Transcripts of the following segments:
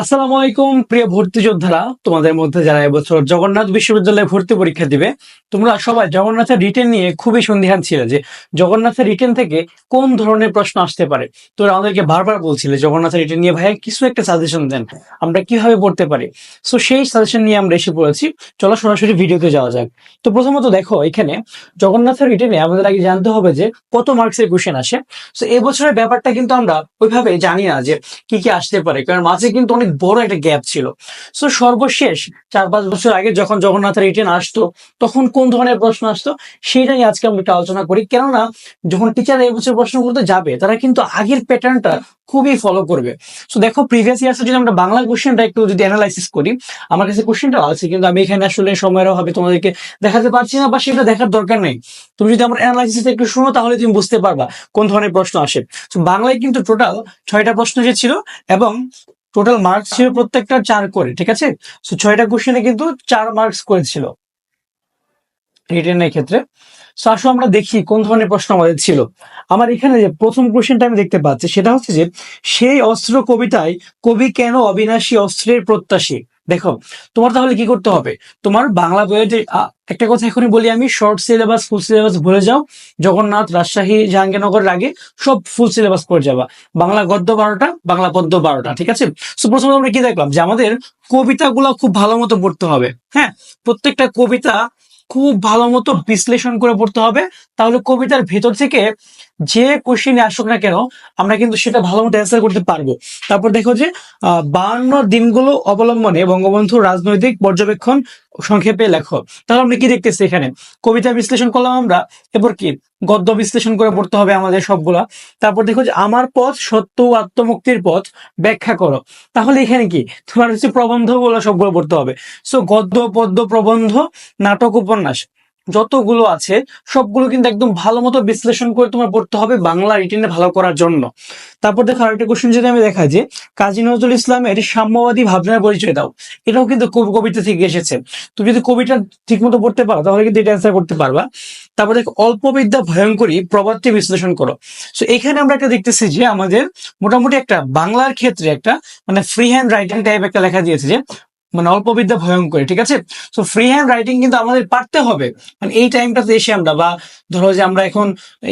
আসসালামু আলাইকুম, প্রিয় ভর্তি যোদ্ধারা। তোমাদের মধ্যে যারা এবছর জগন্নাথ বিশ্ববিদ্যালয়ে ভর্তি পরীক্ষা দিবে, তোমরা সবাই জগন্নাথের রিটেন নিয়ে খুবই সন্দিহান ছিলে যে জগন্নাথের রিটেন থেকে কোন ধরনের প্রশ্ন আসতে পারে। তোরা আমাদেরকে বারবার বলছিলে, জগন্নাথের রিটেন নিয়ে ভাইয়া কিছু একটা সাজেশন দেন, আমরা কীভাবে পড়তে পারি? সো সেই সাজেশন নিয়ে আমরা এসে পড়েছি। চলো সরাসরি ভিডিওতে যাওয়া যাক। তো প্রথমত দেখো, এখানে জগন্নাথের রিটেনে আমাদের আগে জানতে হবে যে কত মার্কসের কোশ্চেন আসে। তো এবছরের ব্যাপারটা কিন্তু আমরা ওইভাবে জানি না যে কি কি আসতে পারে, কারণ মাঝে কিন্তু অনেক বড় একটা গ্যাপ ছিল। সো সর্বশেষ চার পাঁচ বছর আগে যখন জগন্নাথের রিটেন আসতো, তখন কোন ধরনের প্রশ্ন আসতো? সেটা নিয়ে আজকে আমরা একটু আলোচনা করি। কেননা যখন টিচার এই বছর প্রশ্ন করতে যাবে, তারা কিন্তু আগের প্যাটার্নটা খুবই ফলো করবে। সো দেখো প্রিভিয়াস ইয়ার্সে যদি আমরা বাংলা কোশ্চেনটা একটু যদি অ্যানালাইসিস করি, আমার কাছে কোশ্চেনটা আছে, কিন্তু আমি এখানে আসলে সময়ের অভাবে তোমাদেরকে দেখাতে পারছি না, বা সেটা দেখার দরকার নেই। তুমি যদি আমার অ্যানালাইসিস একটু শুনো, তাহলে তুমি বুঝতে পারবা কোন ধরনের প্রশ্ন আসে। তো বাংলায় কিন্তু টোটাল ছয়টা প্রশ্ন যে ছিল, এবং টোটাল মার্কস ছিল প্রত্যেকটা চার করে, ঠিক আছে? সো ছয়টা কোশ্চেনে কিন্তু চার মার্কস করেছিল রিটেনের ক্ষেত্রে। সো আসো আমরা দেখি কোন ধরনের প্রশ্ন আমাদের ছিল। আমার এখানে যে প্রথম কোশ্চেনটা আমি দেখতে পাচ্ছি, সেটা হচ্ছে যে, সেই অস্ত্র কবিতায় কবি কেন অবিনাশী অস্ত্রের প্রত্যাশী? দেখো, তোমার তাহলে কি করতে হবে? তোমার বাংলা বইয়ের যে একটা কথা এখনই বলি আমি শর্ট সিলেবাস ফুল সিলেবাস ভুলে যাও। জগন্নাথ, রাজশাহী, জাহাঙ্গীরনগরের আগে সব ফুল সিলেবাস করে যাবা। বাংলা গদ্য বারোটা, বাংলা পদ্য বারোটা, ঠিক আছে? সো প্রথমে আমরা কি দেখলাম? যে আমাদের কবিতাগুলো খুব ভালো মতো পড়তে হবে হ্যাঁ? প্রত্যেকটা কবিতা খুব ভালো মতো বিশ্লেষণ করে পড়তে হবে। তাহলে কবিতার ভেতর থেকে যে কোশ্চেনে আসুক না কেন, আমরা কিন্তু সেটা ভালো মতো অ্যান্সার করতে পারব। তারপর দেখো যে, আহ বায়ান্ন দিনগুলো অবলম্বনে বঙ্গবন্ধুর রাজনৈতিক পর্যবেক্ষণ সংক্ষেপে লেখো তাহলে আমরা কি দেখতেছি এখানে? কবিতা বিশ্লেষণ করলাম আমরা, এরপর কি? গদ্য বিশ্লেষণ করে পড়তে হবে আমাদের সবগুলা। তারপর দেখো যে আমার পথ সত্য ও আত্মমুক্তির পথ ব্যাখ্যা করো। তাহলে এখানে কি? তোমার হচ্ছে প্রবন্ধগুলো সবগুলো পড়তে হবে। সো গদ্য, পদ্য, প্রবন্ধ, নাটক, উপন্যাস। যতগুলো আছে, সবগুলো কিন্তু একদম ভালো মতো বিশ্লেষণ করে তোমার পড়তে হবে বাংলা রিটেনে ভালো করার জন্য। তারপর দেখো আরেকটা কোশ্চেন যদি আমি দেখা যে, কাজী নজরুল ইসলামের সাম্যবাদী ভাবনার পরিচয় দাও। এটাও কিন্তু কবি- কবিতা থেকে এসেছে। তুমি যদি কবিতা ঠিক মতো পড়তে পারো, তাহলে কিন্তু এটা অ্যান্সার করতে পারবা। তারপর দেখো, অল্প বিদ্যা ভয়ঙ্করী প্রবাদটি বিশ্লেষণ করো। সো এখানে আমরা একটা দেখতেছি যে, আমাদের মোটামুটি একটা বাংলার ক্ষেত্রে একটা মানে ফ্রি হ্যান্ড রাইটিং টাইপ একটা লেখা দিয়েছে যে মানে অল্প বিদ্যা ভয়ঙ্কর, ঠিক আছে? সো ফ্রি হ্যান্ড রাইটিং কিন্তু আমাদের পারতে হবে। মানে এই টাইমটাতে এসে আমরা, বা ধরো যে আমরা এখন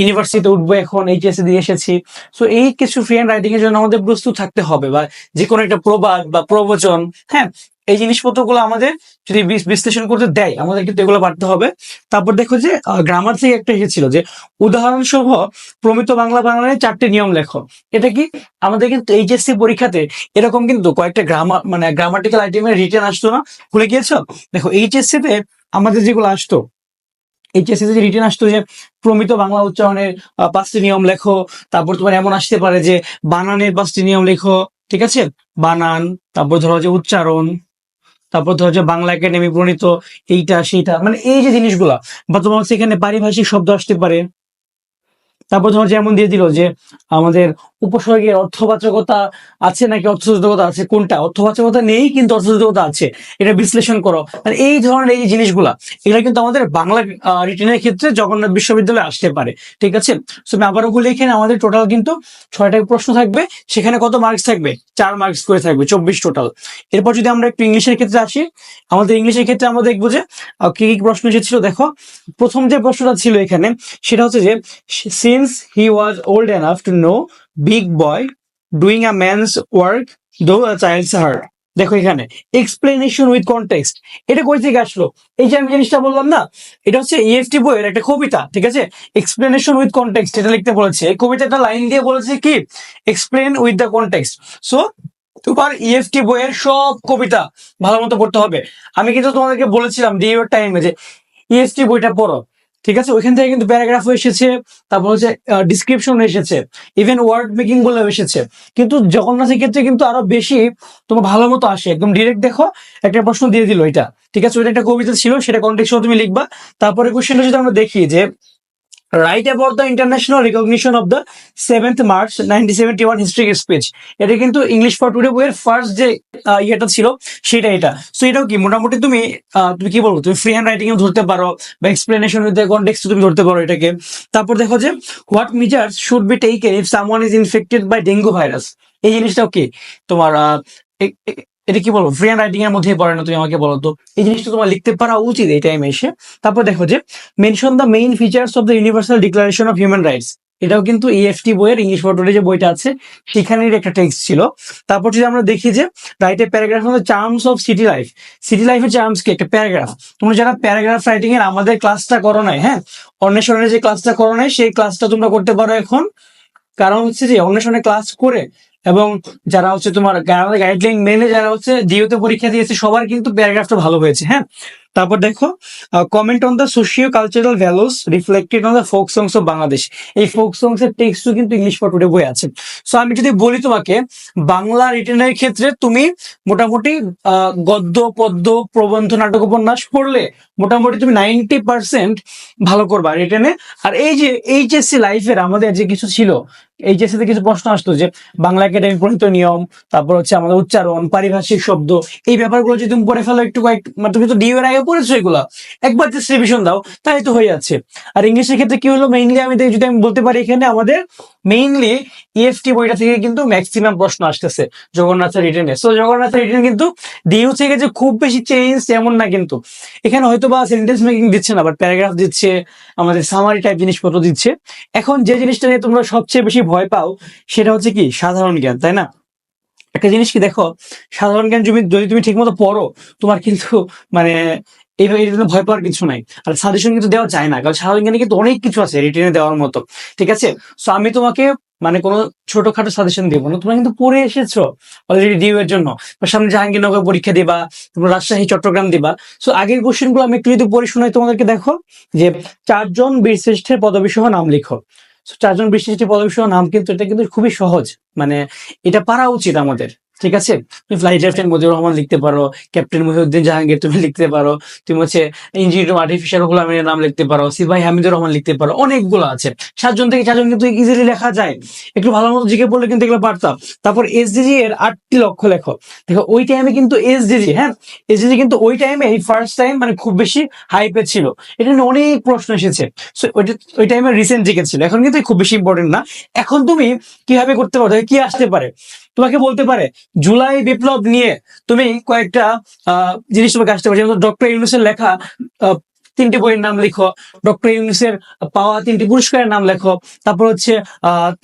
ইউনিভার্সিটিতে উঠবো, এখন এইচএসসি দিয়ে এসেছি। সো এই কিছু ফ্রি হ্যান্ড রাইটিং এর জন্য আমাদের প্রস্তুত থাকতে হবে, বা যে কোনো একটা প্রবাদ বা প্রবচন হ্যাঁ? এই জিনিসপত্রগুলো আমাদের যদি বিশ্লেষণ করতে দেয়, আমাদের কিন্তু এগুলো পারতে হবে। তারপর দেখো যে গ্রামার থেকে একটা এসেছিল যে উদাহরণ সহ প্রমিত বাংলা বাংলায় চারটে নিয়ম লেখো। এটা কি? আমাদের কিন্তু এইচএসসি পরীক্ষাতে এরকম কিন্তু কয়েকটা গ্রামার মানে গ্রামাটিক্যাল আইটেমের রিটেন আসতো না। ভুলে গিয়েছো? দেখো এইচএসসি তে আমাদের যেগুলো আসতো এইচএসসি যে রিটেন আসতো যে, প্রমিত বাংলা উচ্চারণের পাঁচটি নিয়ম লেখো। তারপর তোমার এমন আসতে পারে যে, বানানের পাঁচটি নিয়ম লেখো, ঠিক আছে? বানান, তারপর ধরো যে উচ্চারণ তারপর ধরো যে বাংলা একাডেমি প্রণীত এইটা, সেইটা মানে এই যে জিনিসগুলা, বা তোমার হচ্ছে এখানে পারিভাষিক শব্দ আসতে পারে। তারপর ধরো যেমন দিয়ে দিল যে আমাদের উপসর্গের অর্থবাচকতা আছে নাকি অর্থসূচকতা আছে? কোনটা? অর্থবাচকতা নেই, কিন্তু অর্থসূচকতা আছে। এটা বিশ্লেষণ করো। মানে এই ধরনের এই জিনিসগুলা, এগুলা কিন্তু আমাদের বাংলা রিটেনের ক্ষেত্রে জগন্নাথ বিশ্ববিদ্যালয়ে আসতে পারে। ঠিক আছে? সো আমি আবারও বলি এখানে আমাদের টোটাল কিন্তু ছয়টা প্রশ্ন থাকবে। সেখানে কত মার্কস থাকবে? চার মার্কস করে থাকবে, চব্বিশ টোটাল এরপর যদি আমরা একটু ইংলিশের ক্ষেত্রে আসি, আমাদের ইংলিশের ক্ষেত্রে আমরা দেখব যে কি কি প্রশ্ন এসেছিল দেখো। প্রথম যে প্রশ্নটা ছিল এখানে, সেটা হচ্ছে যে since he was old enough to know big boy doing a man's work though a child's heart দেখো এখানে এক্সপ্লেনেশন উইথ কন্টেক্সট এটা কই থেকে আসলো? এই যে আমি জিনিসটা বললাম না, এটা হচ্ছে ইএফটি বইয়ের একটা কবিতা, ঠিক আছে? এক্সপ্লেনেশন উইথ কন্টেক্সট এটা লিখতে বলেছে। এই কবিতাটা লাইন দিয়ে বলেছে কি? Explain with the context so তোমার ইএফটি বইয়ের সব কবিতা ভালো মতো পড়তে হবে। আমি কিন্তু তোমাদেরকে বলেছিলাম ডিওর টাইমে যে ইএসটি বইটা পড়ো। ঠিক আছে? ওইখান থেকে কিন্তু প্যারাগ্রাফ এসেছে, তারপর হচ্ছে ডিসক্রিপশন এসেছে ইভেন ওয়ার্ড মেকিং বলে এসেছে। কিন্তু জগন্নাথের ক্ষেত্রে কিন্তু আরও বেশি তোমার ভালো মতো আসে। একদম ডিরেক্ট দেখো, একটা প্রশ্ন দিয়ে দিল এটা। ঠিক আছে? ওইটা একটা কবিতা ছিল, সেটা কন্টেক্সট তুমি লিখবা। তারপরে কোশ্চেনটা যদি আমরা দেখি যে write about the international recognition of the seventh March nineteen seventy one historic speech এটা কিন্তু ইংলিশ ফর টুডে বইয়ের ফার্স্ট যে ইয়েটা ছিল, সেটা এটা। সো এটাও কি? মোটামুটি তুমি তুমি কি বলব? তুমি ফ্রি হ্যান্ড রাইটিং ধরতে পারো বা এক্সপ্লেনেশন কন্টেক্সট তুমি ধরতে পারো এটাকে। তারপর দেখো যে what measures should be taken if someone is infected by dengue virus এই জিনিসটাও কি? তোমার এটা কি বলব? ফ্রি হ্যান্ড রাইটিং এর মধ্যেই পড়ে না, তুমি আমাকে বলো তো। এই জিনিসটা তোমার লিখতে পারা উচিত এই টাইমে এসে। তারপর দেখো যে mention the main features of the universal declaration of human rights এটাও কিন্তু ইএফটি বইয়ের ইংলিশ ফটোরে যে বইটা আছে সেখানের একটা টেক্সট ছিল। তারপর যদি আমরা দেখি যে রাইটের প্যারাগ্রাফ হলো charms of city life city লাইফের চার্মস কি? একটা প্যারাগ্রাফ তোমরা যারা প্যারাগ্রাফ রাইটিং এর আমাদের ক্লাসটা করো নাই হ্যাঁ? অন্বেষণের যে ক্লাসটা করো নাই, সেই ক্লাসটা তোমরা করতে পারো এখন। কারণ হচ্ছে যে অন্বেষণে ক্লাস করে এবং যারা হচ্ছে তোমার গাইডলাইন মেনে যারা হচ্ছে ডিওতে পরীক্ষা দিয়েছে, সবার কিন্তু প্যারাগ্রাফটা ভালো হয়েছে হ্যাঁ? তারপর দেখো comment on the socio cultural values reflected on the folk songs of Bangladesh এই ফোক সংস এর টেক্সটও কিন্তু ইংলিশ ফটোতে বই আছে। সো আমি যদি বলি তোমাকে, বাংলা রিটেনের ক্ষেত্রে তুমি মোটামুটি গদ্য, পদ্য, প্রবন্ধ নাটক উপন্যাস পড়লে মোটামুটি তুমি নাইনটি পার্সেন্ট ভালো করবা রিটেনে আর এই যে এইচএসসি লাইফের আমাদের যে কিছু ছিল এইচএসসি তে কিছু প্রশ্ন আসতো যে বাংলা একাডেমি প্রণীত নিয়ম, তারপর হচ্ছে আমাদের উচ্চারণ, পারিভাষিক শব্দ, এই ব্যাপারগুলো যদি তুমি পড়ে ফেলো একটু কয়েক মানে তুমি তো ডিউ এর আগে পড়েছো এগুলা। একবার জাস্ট রিভিশন দাও তাই তো হয়ে যাচ্ছে। আর ইংলিশের ক্ষেত্রে কি হলো? মেইনলি আমি যদি আমি বলতে পারি এখানে, আমাদের মেইনলি ইএফটি বইটা থেকে কিন্তু ম্যাক্সিমাম প্রশ্ন আসতেছে জগন্নাথের রিটেনে সো জগন্নাথের রিটেন কিন্তু ডিউ থেকে যে খুব বেশি চেঞ্জ এমন না কিন্তু। এখানে হয়তো বা সেন্টেন্স মেকিং দিচ্ছে না বাট প্যারাগ্রাফ দিচ্ছে আমাদের সামারি টাইপ জিনিসপত্র দিচ্ছে। এখন যে জিনিসটা নিয়ে তোমরা সবচেয়ে বেশি ভয় পাও, সেটা হচ্ছে কি? সাধারণ জ্ঞান, তাই না? একটা জিনিস কি দেখো, সাধারণ জ্ঞান তুমি যদি তুমি ঠিকমতো পড়ো, তোমার কিন্তু মানে এইভাবে ভয় পাওয়ার কিছু নাই। আর সাজেশন কিন্তু দেওয়া যায় না, কারণ সাধারণ জ্ঞানে কিন্তু অনেক কিছু আছে রিটেনে দেওয়ার মতো। ঠিক আছে? সো আমি তোমাকে মানে কোনো ছোটখাটো সাজেশন দেবো না। তোমরা কিন্তু পড়ে এসেছ অলরেডি ডিউ এর জন্য। সামনে জাহাঙ্গীরনগর পরীক্ষা দিবা, তোমরা রাজশাহী, চট্টগ্রাম দিবা। সো আগের কোশ্চেনগুলো আমি একটু যদি পড়ে শোনাই তোমাদেরকে দেখো যে চারজন বীরশ্রেষ্ঠের পদবী সহ নাম লিখো। চারজন বীরশ্রেষ্ঠের পদবী সহ নাম কিন্তু এটা কিন্তু খুবই সহজ। মানে এটা পারা উচিত আমাদের। ঠিক আছে? তুমি ফ্লাইট লেফটেন্ট মজিবুর রহমান লিখতে পারো ক্যাপ্টেন মহিউদ্দিন জাহাঙ্গীর তুমি লিখতে পারো, তুমি হচ্ছে ইঞ্জিনিয়ার আর্টিফিশিয়াল গুলামের নাম লিখতে পারো, সিপাহী হামিদুর রহমান লিখতে পারো, অনেকগুলো আছে। সাতজন থেকে চারজন কিন্তু ইজিলি লেখা যায়। একটু ভালো মতো জিকে পড়লে কিন্তু এগুলো পারতাম তারপর এসডিজি এর আটটি লক্ষ্য লেখো। দেখো, ওই টাইমে কিন্তু এসডিজি হ্যাঁ? এসডিজি কিন্তু ওই টাইমে এই ফার্স্ট টাইম মানে খুব বেশি হাইপে ছিল। এটা নিয়ে অনেক প্রশ্ন এসেছে। ওইটা, ওই টাইমে রিসেন্ট জিকে ছিল। এখন কিন্তু খুব বেশি ইম্পর্টেন্ট না। এখন তুমি কীভাবে করতে পারো? কি আসতে পারে? তোমাকে বলতে পারে, জুলাই বিপ্লব নিয়ে তুমি কয়েকটা জিনিস তোমাকে আসতে পারে, যেমন ডক্টর ইউনুসের লেখা তিনটি বইয়ের নাম লিখো, ডক্টর ইউনুসের পাওয়া তিনটি পুরস্কারের নাম লেখো, তারপর হচ্ছে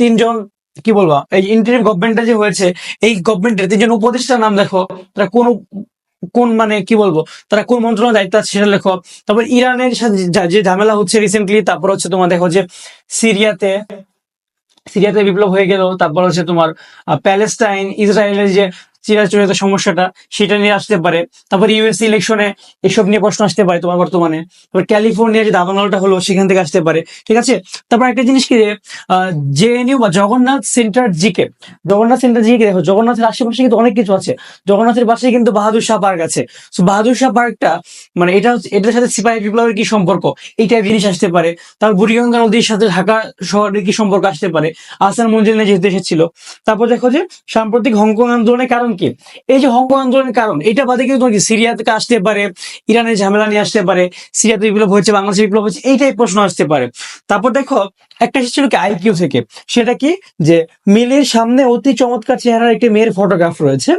তিনজন, কি বলব, এই ইন্টারিম গভর্নমেন্টটা যে হয়েছে, এই গভর্নমেন্টের তিনজন উপদেষ্টার নাম লেখো, তারা কোন কোন মানে কি বলব, তারা কোন মন্ত্রণালয়ের দায়িত্ব আছে সেটা লেখো, তারপর ইরানের সাথে যে ঝামেলা হচ্ছে রিসেন্টলি তারপর হচ্ছে তোমার দেখো যে সিরিয়াতে সিরিয়াতে বিপ্লব হয়ে গেল তারপর হচ্ছে তোমার প্যালেস্টাইন ইসরায়েলের যে চিরাচরিত সমস্যাটা, সেটা নিয়ে আসতে পারে। তারপর ইউএস ইলেকশনে এসব নিয়ে প্রশ্ন আসতে পারে তোমার বর্তমানে। তারপর ক্যালিফোর্নিয়া যে দাবানলটা হলো, সেখান থেকে আসতে পারে। ঠিক আছে? তারপর একটা জিনিস কি জেএনইউ বা Jagannath centre GK Jagannath centre GK দেখো, জগন্নাথের আশেপাশে কিন্তু অনেক কিছু আছে। জগন্নাথের পাশে কিন্তু বাহাদুর শাহ পার্ক আছে। তো বাহাদুর শাহ পার্কটা মানে এটা এটার সাথে সিপাহী বিপ্লবের কি সম্পর্ক? এই টাইপ জিনিস আসতে পারে। তারপর বুড়িগঙ্গা নদীর সাথে ঢাকা শহরের কি সম্পর্ক আসতে পারে? আসান মঞ্জিল নিয়ে যেহেতু এসেছিল। তারপর দেখো যে সাম্প্রতিক হংকং আন্দোলনের কারণ কি? এই যে হংকং আন্দোলনের কারণ, এটা বাদে কিন্তু কি, সিরিয়া থেকে আসতে পারে, ইরানের ঝামেলা নিয়ে আসতে পারে, সিরিয়াতে বিপ্লব হয়েছে, বাংলাদেশে বিপ্লব হয়েছে এই টাইপ প্রশ্ন আসতে পারে। তারপর দেখো, একটা এসেছিল কি, আইকিউ থেকে। সেটা কি? যে মিলের সামনে অতি চমৎকার চেহারার একটি মেয়ের ফটোগ্রাফ রয়েছে।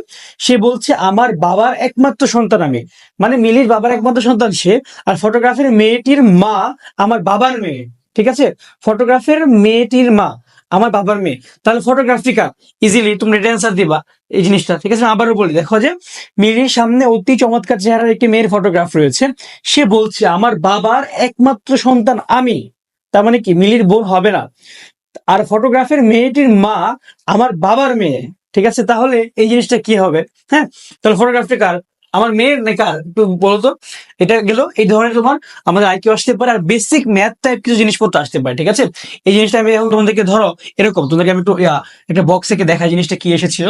সে বলছে, আমার বাবার একমাত্র সন্তান আমি। মানে মিলির বাবার একমাত্র সন্তান সে, আর ফটোগ্রাফের মেয়েটির মা আমার বাবার মেয়ে, ঠিক আছে? ফটোগ্রাফের মেয়েটির মা। আমার বাবার মেয়ে। তাহলে ফটোগ্রাফিকা ইজিলি তুমি এটা অ্যান্সার দিবা এই জিনিসটা। ঠিক আছে? আবারও বলি, দেখো যে মিলির সামনে অতি চমৎকার চেহারার একটি মেয়ের ফটোগ্রাফ রয়েছে। সে বলছে, আমার বাবার একমাত্র সন্তান আমি। তার মানে কি? মিলির বোন হবে না। আর ফটোগ্রাফের মেয়েটির মা আমার বাবার মেয়ে। ঠিক আছে? তাহলে এই জিনিসটা কি হবে? হ্যাঁ? তাহলে ফটোগ্রাফটি কার? আমার মেয়ের না একটু বলো তো এটা গেল এই ধরনের তোমার আমাদের আইকিউ আসতে পারে আর বেসিক ম্যাথ টাইপ কিছু জিনিসপত্র আসতে পারে, ঠিক আছে? এই জিনিসটা আমি এখন তোমাদেরকে ধরো এরকম, তোমাদেরকে আমি একটু একটা বক্স থেকে দেখা জিনিসটা কি এসেছিল।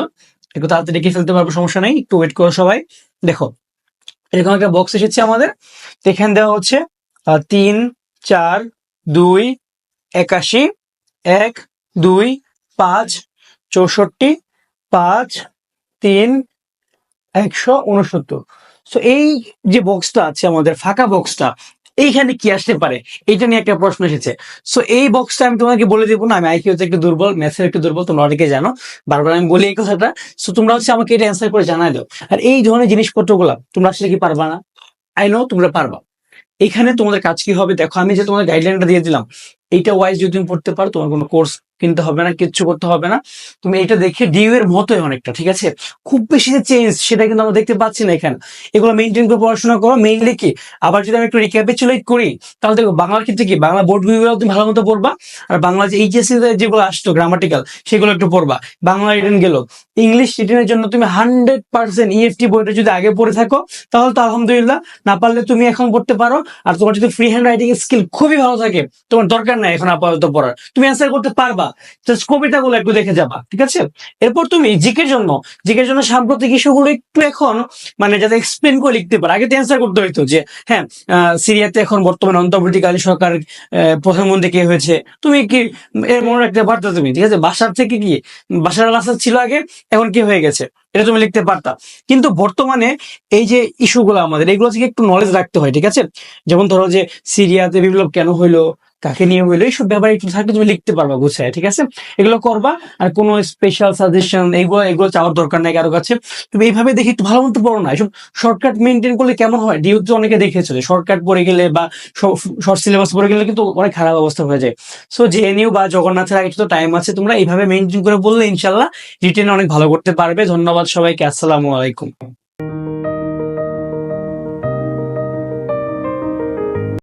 একটু তাড়াতাড়ি দেখে ফেলতে পারব, সমস্যা নেই, একটু ওয়েট করো সবাই। দেখো, এরকম একটা বক্স এসেছে আমাদের, এখানে দেওয়া হচ্ছে তিন, চার, দুই, একাশি, এক, দুই, পাঁচ, চৌষট্টি, পাঁচ, তিন একশো উনসত্তর সো এই যে বক্সটা আছে, আমাদের ফাঁকা বক্সটা এইখানে কি আসতে পারে? এটা নিয়ে একটা প্রশ্ন এসেছে। সো এই বক্সটা আমি তোমাকে বলে দেবো না, আমি আইকিউতে একটু দুর্বল ম্যাথের একটু দুর্বল, তোমরা অনেকে জানো। বারবার আমি বলি এই কথাটা। সো তোমরা হচ্ছে আমাকে এটা অ্যান্সার করে জানাই দাও। আর এই ধরনের জিনিসপত্রগুলো, তোমরা আসলে কি পারবা না? আই নো তোমরা পারবা। এখানে তোমাদের কাজ কি হবে? দেখো, আমি যে তোমাদের গাইডলাইনটা দিয়ে দিলাম এইটা ওয়াইজ যদি তুমি পড়তে পারো, তোমার কোনো কোর্স কিনতে হবে না, কিচ্ছু করতে হবে না। তুমি এটা দেখে ডিউ এর মতোই অনেকটা, ঠিক আছে? খুব বেশি যে চেঞ্জ সেটা কিন্তু আমরা দেখতে পাচ্ছি না এখানে। এগুলো মেনটেন করে পড়াশোনা করো মেইনলি কি? আবার যদি আমি একটু রিক্যাপিচুলেট করি, তাহলে দেখো বাংলার ক্ষেত্রে কি? বাংলা বোর্ড বিভাগ তুমি ভালো মতো পড়বা, আর বাংলা যে এইচএসসি যেগুলো আসতো গ্রামাটিক্যাল সেগুলো একটু পড়বা। বাংলা রিটেন গেল। ইংলিশ রিটেনের জন্য তুমি হান্ড্রেড পার্সেন্ট ইএফটি বইটা যদি আগে পড়ে থাকো, তাহলে তো আলহামদুলিল্লাহ, না পারলে তুমি এখন পড়তে পারো। আর তোমার যদি ফ্রি হ্যান্ড রাইটিং স্কিল খুবই ভালো থাকে, তোমার দরকার নাই এখন আপাতত পড়ার। তুমি অ্যান্সার করতে পারবা। জাস্ট কবিতাগুলো একটু দেখে যাবা, ঠিক আছে? এরপর তুমি জিকের জন্য জিকের জন্য সাম্প্রতিক ইস্যুগুলো একটু এখন মানে যাতে এক্সপ্লেন করে লিখতে পারো। আগে তো অ্যান্সার করতে হইতো যে হ্যাঁ সিরিয়াতে এখন বর্তমানে অন্তর্বর্তীকালীন সরকার প্রধানমন্ত্রী কে হয়েছে? তুমি কি এর মনে রাখতে পারতো তুমি, ঠিক আছে? বাসার থেকে কি, বাসার আল আসাদ ছিল আগে, এখন কি হয়ে গেছে? এটা তুমি লিখতে পারতা। কিন্তু বর্তমানে এই যে ইস্যুগুলো আমাদের, এগুলো থেকে একটু নলেজ রাখতে হয়, ঠিক আছে? যেমন ধরো যে সিরিয়াতে বিপ্লব কেন হইল? কাকে নিয়ে হইল এইসব ব্যাপারে একটু থাকলে তুমি লিখতে পারবা, গুছায়, ঠিক আছে? এগুলো করবা, আর কোনো স্পেশাল সাজেশন এগুলো এগুলো চাওয়ার দরকার নাই কারও কাছে। তুমি এইভাবে দেখে একটু ভালো মতো পড়ো না। এসব শর্টকাট মেনটেন করলে কেমন হয়? ডিউ তো অনেকে দেখেছ যে শর্টকাট পড়ে গেলে বা শর্ট সিলেবাস পড়ে গেলে কিন্তু অনেক খারাপ অবস্থা হয়ে যায়। সো জেএনইউ বা জগন্নাথের আগে তো টাইম আছে, তোমরা এইভাবে মেনটেন করে বললে ইনশাল্লাহ রিটেন অনেক ভালো করতে পারবে। ধন্যবাদ সবাইকে, আসসালামু আলাইকুম।